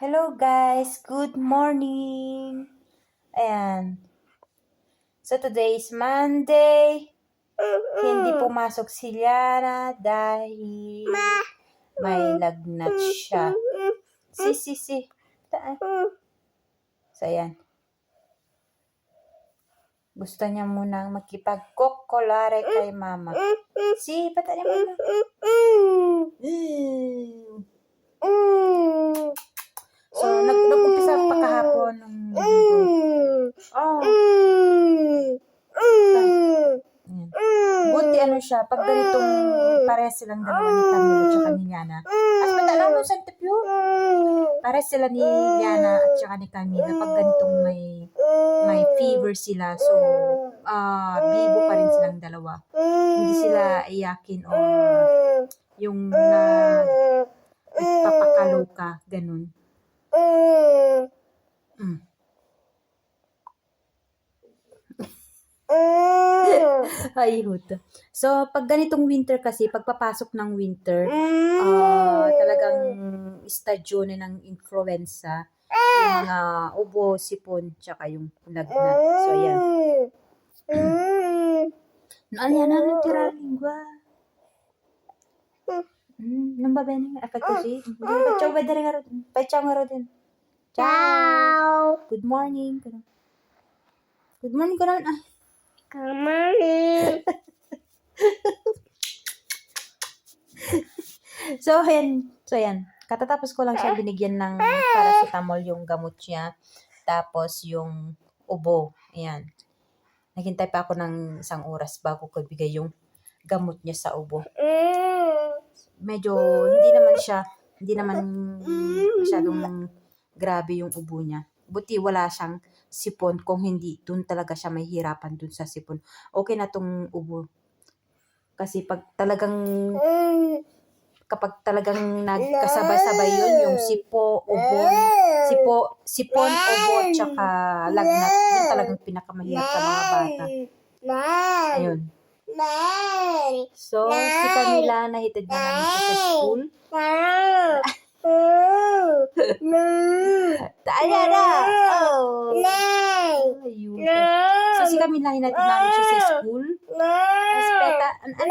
Hello guys, good morning. Ayan. So today is Monday. Hindi pumasok si Liana dahil may lagnat siya. Si, si, si. Taan. So ayan. Gusto niya munang makipagkokolare kay mama. Si, pata niya mama. Mm. So, nag nag-umpisa pa kahapon ng Oh. Buti ano siya, pag ganitong pares silang dalawa ni Camilo at ni Liana. As pa alam mo, Santa Pio? Pares sila ni Liana at saka ni Camila pag ganitong may may fever sila. So, ah bibo pa rin silang dalawa. Hindi sila iyakin o yung na nagpapakaloka, ganun. Mm. Ay, huto. So, pag ganitong winter kasi, pagpapasok ng winter, ah talagang estadyo na ng influenza, yung mga ubo, sipon, tsaka yung lagnat. So, ayan. Ano yan? Ano tira lingwa? Hmm, nang ba bene? Afat ko si? Ciao, ba dere nga ro? Pa ciao nga ro din. Ciao. Good morning. Good morning ko naman. Ah, So, ayan. So, ayan. Katatapos ko lang siya binigyan ng paracetamol yung gamot niya. Tapos, yung ubo. Ayan. Naghintay pa ako ng isang oras bago ko bigay yung gamot niya sa ubo. Medyo, hindi naman siya, hindi naman masyadong grabe yung ubo niya. Buti wala siyang sipon. Kung hindi, dun talaga siya may hirapan dun sa sipon. Okay na tong ubo. Kasi pag talagang kapag talagang nagkasabay-sabay yun, yung sipo, ubon, sipo, sipon, ubo, tsaka lagnat, yun talagang pinakamahirap sa mga bata. Ayun. So, si Camila, nahitid na namin siya sa school. Ayan na! Oh! Ayun. So, si Camila, hinatid namin siya sa school. Aspeta, an an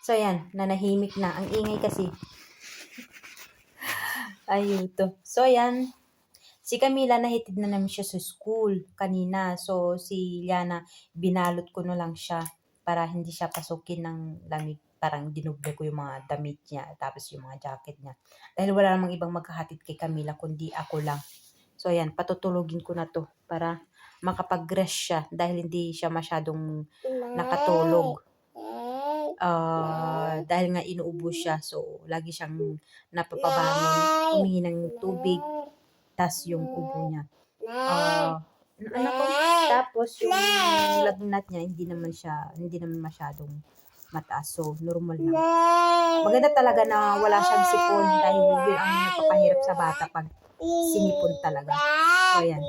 So, ayan, nanahimik na. Ang ingay kasi. Ayun to. So, ayan. Si Camila, nahitid na namin siya sa school kanina. So, si Liana, binalot ko na lang siya para hindi siya pasukin ng lamig. Parang dinubre ko yung mga damit niya, tapos yung mga jacket niya. Dahil wala namang ibang magkahatid kay Camila, kundi ako lang. So, ayan, patutulugin ko na to para makapag-rest siya dahil hindi siya masyadong nakatulog. Ah, dahil nga inuubo siya, so lagi siyang napapabangon, humingi ng tubig, tas yung ubo niya. Ah, ano ko? Tapos yung lagnat niya, hindi naman siya, hindi naman masyadong mataas. So, normal lang. Maganda talaga na wala siyang sipon dahil yun ang napapahirap sa bata pag sinipon talaga. So, ayan.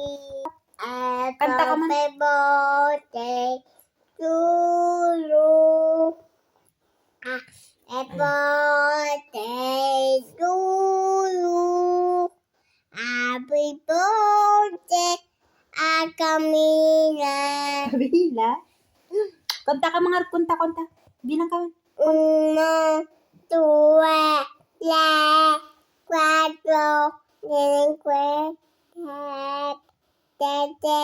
Kanta ka man. Happy birthday to you. Happy birthday to you. Happy birthday, Camila. Kabila. Kanta ka mga kunta konta. Bilang ka. Uno, due, tre, quattro, cinque, sette,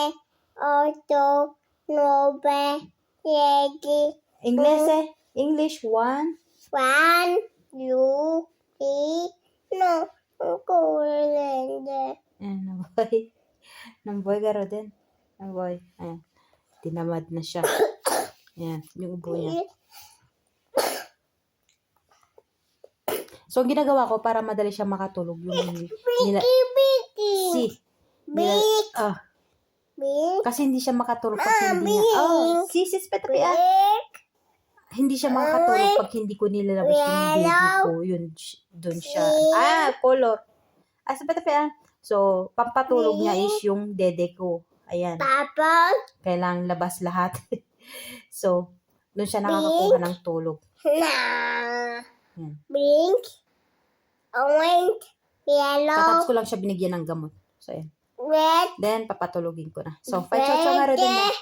otto, nove, dieci. English eh. English one. One, Naboy garo din. Naboy. Ayan. Tinamad na siya. Ayan, yung ubo niya. So, ang ginagawa ko para madali siya makatulog yung nila, si, nila, ah, kasi hindi siya makatulog pag hindi niya, oh, si, sis, petapi, ah, hindi siya makatulog pag hindi ko nilalabas yung baby ko, yun, dun siya, ah, color, ah, sa petapi, ah, so, pampatulog niya is yung dede ko, ayan, Papa, kailangang labas lahat, so, dun siya nakakakuha ng tulog, na, Yan. blink, orange, Yellow. Katapos ko lang siya binigyan ng gamot. So, ayan. Red. Then, papatulogin ko na. So, five nga rin din? Red.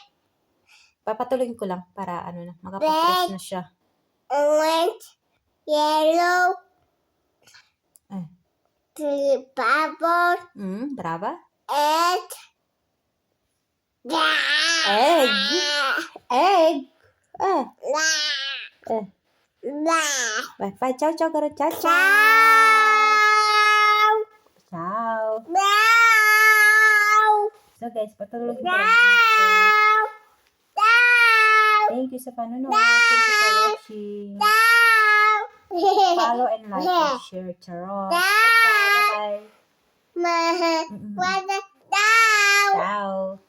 Papatulogin ko lang para ano na, makapapress na siya. Orange. Yellow. Eh. Three purple. Mm, brava. Egg. Egg. Egg. Eh, eh. Bye. Five chow chow ka rin. Chow chow. Chow. So, guys, patulogin ko lang. Thank you sa panonood. Thank you for watching. Follow and like and share. Charot. Bye. Bye. Mm-hmm. Bye. Ciao.